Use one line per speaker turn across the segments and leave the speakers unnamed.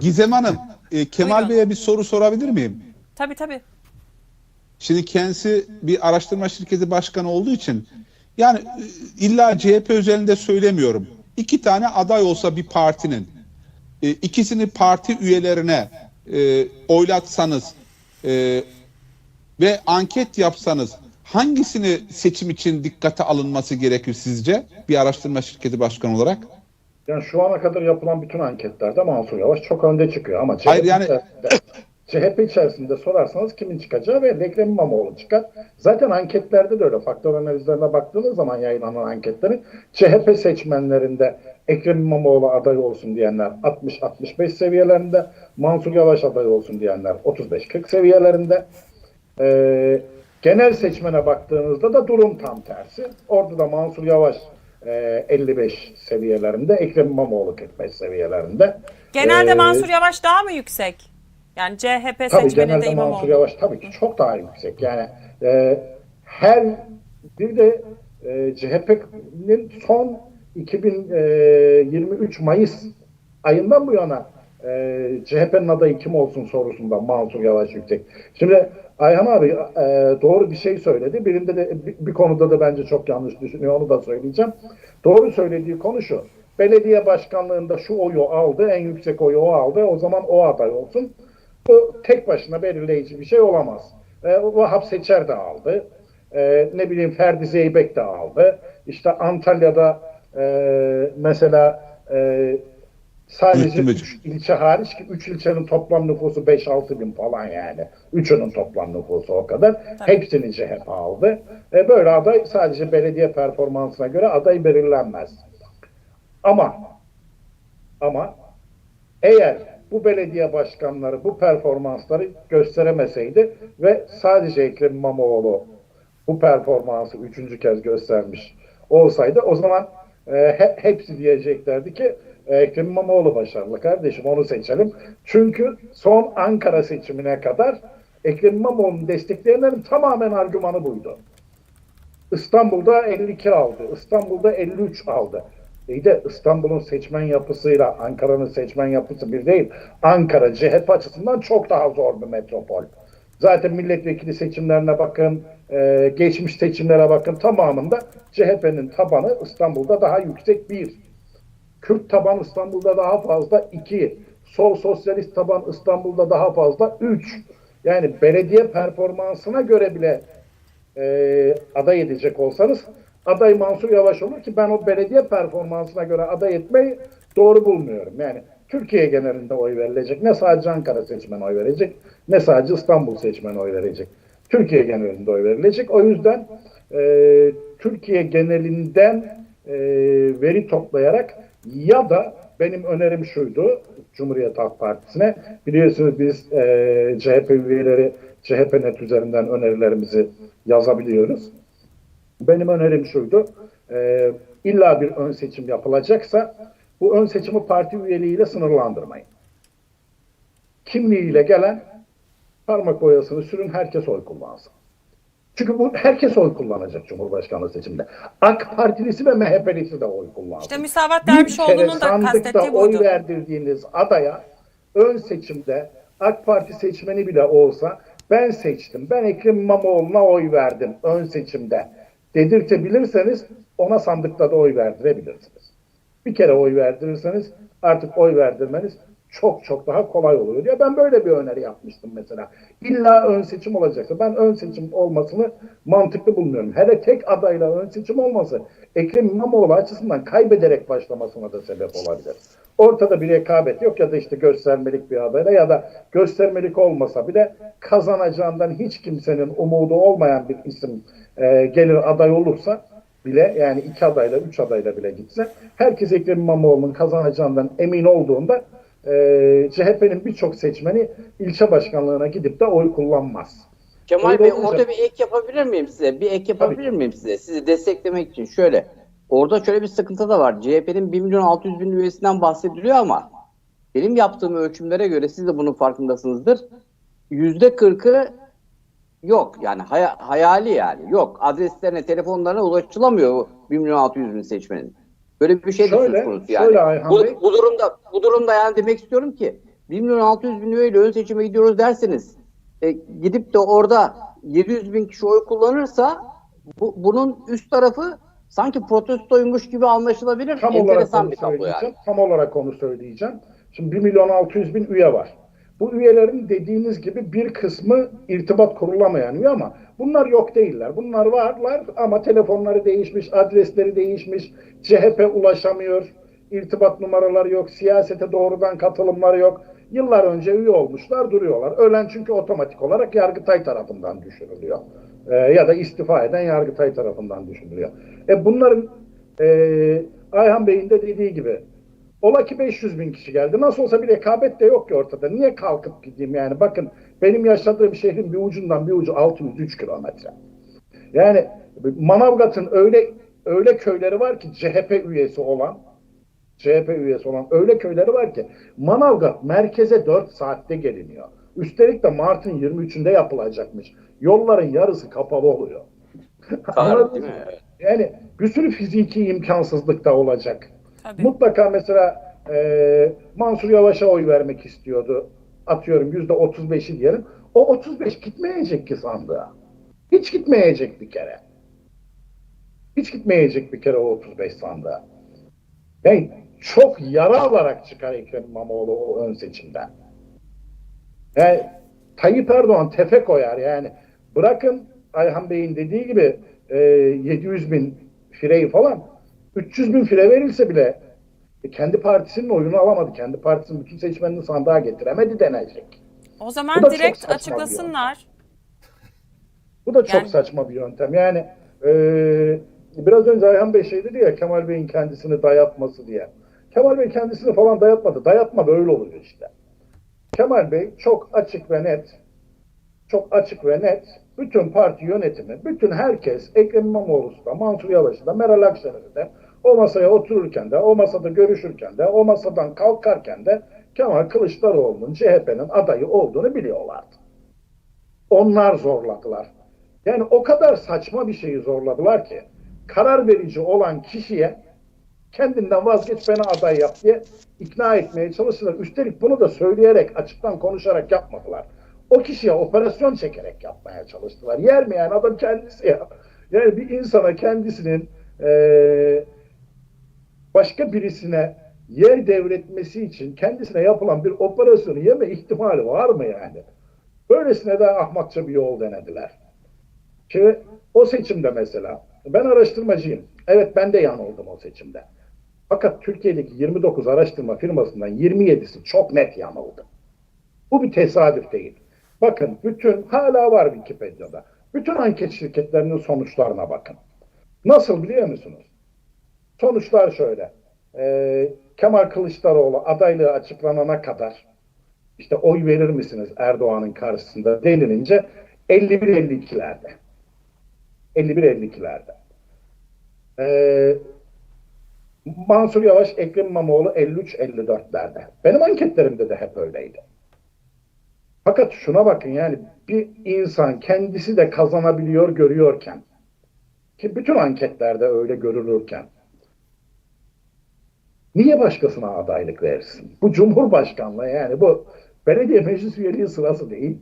Gizem Hanım, e, Kemal
Buyurun.
Bey'e bir soru sorabilir miyim?
Tabii tabii.
Şimdi kendisi bir araştırma şirketi başkanı olduğu için yani e, illa CHP özelinde söylemiyorum. İki tane aday olsa bir partinin e, ikisini parti üyelerine e, oylatsanız e, ve anket yapsanız hangisini seçim için dikkate alınması gerekir sizce bir araştırma şirketi başkanı olarak?
Yani şu ana kadar yapılan bütün anketlerde Mansur Yavaş çok önde çıkıyor ama CHP,
Hayır, yani-
içerisinde, CHP içerisinde sorarsanız kimin çıkacağı ve Ekrem İmamoğlu çıkar. Zaten anketlerde de öyle. Faktör analizlerine baktığınız zaman yayınlanan anketlerin CHP seçmenlerinde Ekrem İmamoğlu aday olsun diyenler 60-65 seviyelerinde, Mansur Yavaş aday olsun diyenler 35-40 seviyelerinde. Ee, genel seçmene baktığınızda da durum tam tersi. Orada da Mansur Yavaş e, 55 seviyelerinde, Ekrem İmamoğlu 45 seviyelerinde.
Genelde
Ee,
Mansur Yavaş daha mı yüksek? Yani CHP
Tabii
seçmeninde
genelde
İmamoğlu.
Mansur Yavaş tabii ki çok daha yüksek. Yani e, her bir de e, CHP'nin son 2023 Mayıs ayından bu yana e, CHP'nin adayı kim olsun sorusunda Mansur Yavaş yüksek. Şimdi Ayhan abi e, doğru bir şey söyledi. Birinde de bir, bir konuda da bence çok yanlış düşünüyor. Onu da söyleyeceğim. Doğru söylediği konu şu. Belediye başkanlığında şu oyu aldı, en yüksek oyu o aldı. O zaman o aday olsun. Bu tek başına belirleyici bir şey olamaz. E, Vahap Seçer de aldı. E, ne bileyim Ferdi Zeybek de aldı. İşte Antalya'da e, mesela e, sadece
Müslüm
3 ilçe hariç ki 3 ilçenin toplam nüfusu 5-6 bin falan yani. Üçünün toplam nüfusu o kadar. Hepsini CHP aldı. E, böyle aday sadece belediye performansına göre aday belirlenmez. Ama ama eğer bu belediye başkanları bu performansları gösteremeseydi ve sadece Ekrem İmamoğlu bu performansı üçüncü kez göstermiş olsaydı o zaman e, he- hepsi diyeceklerdi ki Ekrem İmamoğlu başarılı kardeşim onu seçelim. Çünkü son Ankara seçimine kadar Ekrem İmamoğlu'nu destekleyenlerin tamamen argümanı buydu. İstanbul'da 52 aldı. İstanbul'da 53 aldı. İyi de İstanbul'un seçmen yapısıyla Ankara'nın seçmen yapısı bir değil. Ankara CHP açısından çok daha zor bir metropol. Zaten milletvekili seçimlerine bakın, e, geçmiş seçimlere bakın tamamında CHP'nin tabanı İstanbul'da daha yüksek bir. Kürt taban İstanbul'da daha fazla 2. Sol sosyalist taban İstanbul'da daha fazla 3. Yani belediye performansına göre bile e, aday edecek olsanız aday Mansur Yavaş olur ki ben o belediye performansına göre aday etmeyi doğru bulmuyorum. Yani Türkiye genelinde oy verilecek. Ne sadece Ankara seçmen oy verecek ne sadece İstanbul seçmen oy verecek. Türkiye genelinde oy verilecek. O yüzden e, Türkiye genelinden e, veri toplayarak ya da benim önerim şuydu Cumhuriyet Halk Partisi'ne biliyorsunuz biz e, CHP üyeleri CHP net üzerinden önerilerimizi yazabiliyoruz. Benim önerim şuydu. E, illa bir ön seçim yapılacaksa bu ön seçimi parti üyeliğiyle sınırlandırmayın. Kimliğiyle gelen parmak boyasını sürün herkes oy kullansın. Çünkü bu herkes oy kullanacak Cumhurbaşkanlığı seçiminde. AK Partilisi ve MHP'lisi de oy kullansın.
İşte Müsavat Dervişoğlu'nun da kastettiği
oy
buydu.
verdirdiğiniz adaya ön seçimde AK Parti seçmeni bile olsa ben seçtim, ben Ekrem İmamoğlu'na oy verdim ön seçimde dedirtebilirseniz ona sandıkta da oy verdirebilirsiniz. Bir kere oy verdirirseniz artık oy verdirmeniz çok çok daha kolay oluyor diye ben böyle bir öneri yapmıştım mesela. İlla ön seçim olacaksa ben ön seçim olmasını mantıklı bulmuyorum. Hele tek adayla ön seçim olması Ekrem İmamoğlu açısından kaybederek başlamasına da sebep olabilir. Ortada bir rekabet yok ya da işte göstermelik bir adayla ya da göstermelik olmasa bile kazanacağından hiç kimsenin umudu olmayan bir isim e, gelir aday olursa bile yani iki adayla üç adayla bile gitse herkes Ekrem İmamoğlu'nun kazanacağından emin olduğunda e, CHP'nin birçok seçmeni ilçe başkanlığına gidip de oy kullanmaz.
Kemal
Öyle
Bey
olunca-
orada bir ek yapabilir miyim size? Bir ek yapabilir miyim size? Sizi desteklemek için şöyle. Orada şöyle bir sıkıntı da var. CHP'nin 1 milyon 600 bin üyesinden bahsediliyor ama benim yaptığım ölçümlere göre siz de bunun farkındasınızdır. Yüzde kırkı yok. Yani haya- hayali yani. Yok. Adreslerine, telefonlarına ulaşılamıyor o 1 milyon 600 bin seçmenin. Böyle bir şey de söz konusu yani.
şöyle Ayhan
bu,
Bey.
bu durumda bu durumda yani demek istiyorum ki 1 milyon 600 bin üyeyle ön seçime gidiyoruz derseniz e, gidip de orada 700 bin kişi oy kullanırsa bu, bunun üst tarafı sanki protestoymuş gibi anlaşılabilir.
Tam olarak
Enteresan
onu
bir tablo yani.
Tam olarak onu söyleyeceğim. Şimdi 1 milyon 600 bin üye var. Bu üyelerin dediğiniz gibi bir kısmı irtibat kurulamayan üye ama bunlar yok değiller. Bunlar varlar ama telefonları değişmiş, adresleri değişmiş, CHP ulaşamıyor, irtibat numaraları yok, siyasete doğrudan katılımları yok. Yıllar önce üye olmuşlar, duruyorlar. Ölen çünkü otomatik olarak Yargıtay tarafından düşürülüyor. Ee, ya da istifa eden Yargıtay tarafından düşürülüyor. E bunların e, Ayhan Bey'in de dediği gibi Ola ki 500 bin kişi geldi. Nasıl olsa bir rekabet de yok ki ortada. Niye kalkıp gideyim yani? Bakın benim yaşadığım şehrin bir ucundan bir ucu 603 kilometre. Yani Manavgat'ın öyle öyle köyleri var ki CHP üyesi olan CHP üyesi olan öyle köyleri var ki Manavgat merkeze 4 saatte geliniyor. Üstelik de Mart'ın 23'ünde yapılacakmış. Yolların yarısı kapalı oluyor. Anladın mı? Yani bir sürü fiziki imkansızlık da olacak.
Tabii.
Mutlaka mesela e, Mansur Yavaş'a oy vermek istiyordu. Atıyorum yüzde 35'i diyelim. O 35 gitmeyecek ki sandığa. Hiç gitmeyecek bir kere. Hiç gitmeyecek bir kere o 35 sandığa. Yani çok yara alarak çıkar Ekrem İmamoğlu o ön seçimden. Yani Tayyip Erdoğan tefe koyar yani. Bırakın Ayhan Bey'in dediği gibi e, 700 bin fireyi falan 300 bin fire verilse bile e, kendi partisinin oyunu alamadı. Kendi partisinin bütün seçmenini sandığa getiremedi denecek.
O zaman direkt açıklasınlar.
Bu da çok saçma bir yöntem. Yani e, biraz önce Ayhan Bey şey dedi ya Kemal Bey'in kendisini dayatması diye. Kemal Bey kendisini falan dayatmadı. Dayatma böyle oluyor işte. Kemal Bey çok açık ve net çok açık ve net bütün parti yönetimi, bütün herkes Ekrem İmamoğlu'su da, Mansur Yavaş'ı da, Meral Akşener'i de o masaya otururken de, o masada görüşürken de, o masadan kalkarken de Kemal Kılıçdaroğlu'nun CHP'nin adayı olduğunu biliyorlardı. Onlar zorladılar. Yani o kadar saçma bir şeyi zorladılar ki karar verici olan kişiye kendinden vazgeç beni aday yap diye ikna etmeye çalıştılar. Üstelik bunu da söyleyerek, açıktan konuşarak yapmadılar. O kişiye operasyon çekerek yapmaya çalıştılar. Yer adam kendisi ya? Yani bir insana kendisinin eee, başka birisine yer devretmesi için kendisine yapılan bir operasyonu yeme ihtimali var mı yani? Böylesine de ahmakça bir yol denediler. Şimdi o seçimde mesela ben araştırmacıyım. Evet ben de yanıldım o seçimde. Fakat Türkiye'deki 29 araştırma firmasından 27'si çok net yanıldı. Bu bir tesadüf değil. Bakın bütün hala var Wikipedia'da. Bütün anket şirketlerinin sonuçlarına bakın. Nasıl biliyor musunuz? Sonuçlar şöyle. Ee, Kemal Kılıçdaroğlu adaylığı açıklanana kadar işte oy verir misiniz Erdoğan'ın karşısında denilince 51-52'lerde. 51-52'lerde. Ee, Mansur Yavaş, Ekrem İmamoğlu 53-54'lerde. Benim anketlerimde de hep öyleydi. Fakat şuna bakın yani bir insan kendisi de kazanabiliyor görüyorken ki bütün anketlerde öyle görülürken niye başkasına adaylık versin? Bu cumhurbaşkanlığı yani bu belediye meclis üyeliği sırası değil.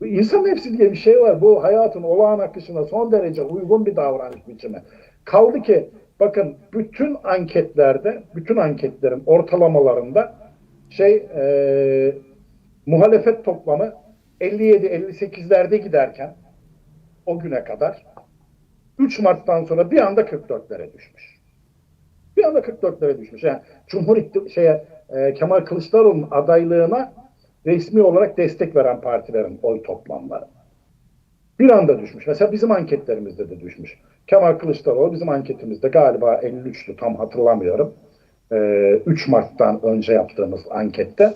Bu insan hepsi diye bir şey var. Bu hayatın olağan akışına son derece uygun bir davranış biçimi. Kaldı ki bakın bütün anketlerde, bütün anketlerin ortalamalarında şey e, muhalefet toplamı 57-58'lerde giderken o güne kadar 3 Mart'tan sonra bir anda 44'lere düşmüş. Bir anda 44'lere düşmüş. Yani Cumhur şeye, e, Kemal Kılıçdaroğlu'nun adaylığına resmi olarak destek veren partilerin oy toplamları. Bir anda düşmüş. Mesela bizim anketlerimizde de düşmüş. Kemal Kılıçdaroğlu bizim anketimizde galiba 53'tü tam hatırlamıyorum. E, 3 Mart'tan önce yaptığımız ankette.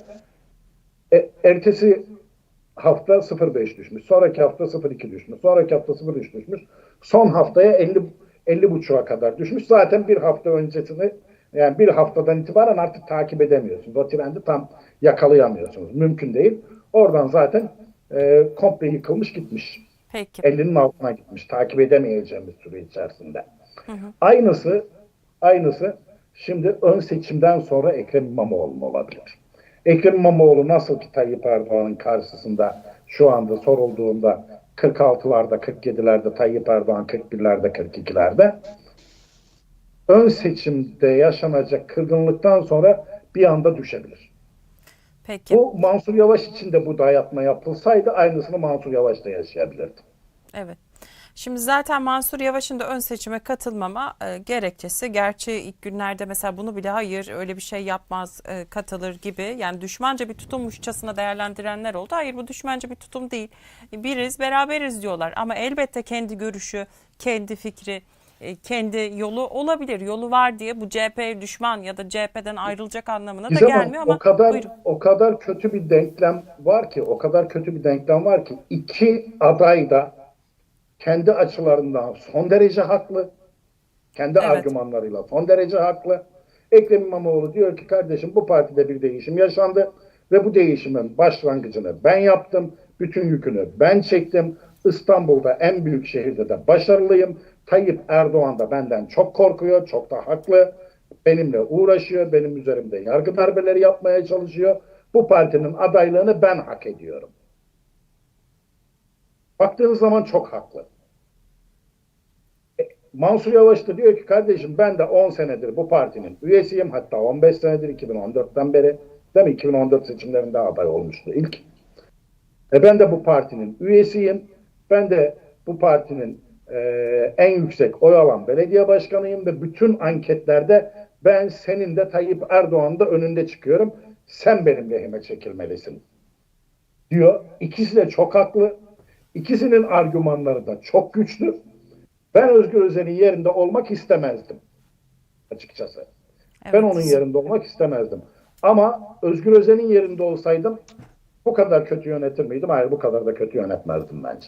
E, ertesi hafta 0.5 düşmüş. Sonraki hafta 0.2 düşmüş. Sonraki hafta 0.3 düşmüş. Son haftaya 50 50 buçuğa kadar düşmüş. Zaten bir hafta öncesini yani bir haftadan itibaren artık takip edemiyorsunuz. O trendi tam yakalayamıyorsunuz. Mümkün değil. Oradan zaten e, komple yıkılmış gitmiş.
Peki.
50'nin altına gitmiş. Takip edemeyeceğimiz süre içerisinde. Aynısı aynısı şimdi ön seçimden sonra Ekrem İmamoğlu olabilir. Ekrem İmamoğlu nasıl ki Tayyip Erdoğan'ın karşısında şu anda sorulduğunda 46'larda, 47'lerde Tayyip Erdoğan 41'lerde, 42'lerde ön seçimde yaşanacak kırgınlıktan sonra bir anda düşebilir.
Peki.
Bu Mansur Yavaş için de bu dayatma yapılsaydı aynısını Mansur Yavaş da yaşayabilirdi.
Evet. Şimdi zaten Mansur Yavaş'ın da ön seçime katılmama e, gerekçesi gerçi ilk günlerde mesela bunu bile hayır öyle bir şey yapmaz e, katılır gibi yani düşmanca bir tutummuşçasına değerlendirenler oldu. Hayır bu düşmanca bir tutum değil. Biriz beraberiz diyorlar ama elbette kendi görüşü, kendi fikri, e, kendi yolu olabilir. Yolu var diye bu CHP düşman ya da CHP'den ayrılacak anlamına da gelmiyor ama
o kadar
buyurun.
o kadar kötü bir denklem var ki, o kadar kötü bir denklem var ki iki aday da kendi açılarından son derece haklı. Kendi
Evet.
argümanlarıyla son derece haklı. Ekrem İmamoğlu diyor ki kardeşim bu partide bir değişim yaşandı ve bu değişimin başlangıcını ben yaptım. Bütün yükünü ben çektim. İstanbul'da en büyük şehirde de başarılıyım. Tayyip Erdoğan da benden çok korkuyor, çok da haklı. Benimle uğraşıyor, benim üzerimde yargı darbeleri yapmaya çalışıyor. Bu partinin adaylığını ben hak ediyorum. Baktığınız zaman çok haklı. E, Mansur Yavaş da diyor ki kardeşim ben de 10 senedir bu partinin üyesiyim. Hatta 15 senedir 2014'ten beri. Değil mi? 2014 seçimlerinde aday olmuştu ilk. E ben de bu partinin üyesiyim. Ben de bu partinin e, en yüksek oy alan belediye başkanıyım ve bütün anketlerde ben senin de Tayyip Erdoğan'ın da önünde çıkıyorum. Sen benim lehime çekilmelisin diyor. İkisi de çok haklı. İkisinin argümanları da çok güçlü. Ben Özgür Özel'in yerinde olmak istemezdim. Açıkçası. Ben
Evet.
onun yerinde olmak istemezdim. Ama Özgür Özel'in yerinde olsaydım bu kadar kötü yönetir miydim? Hayır bu kadar da kötü yönetmezdim bence.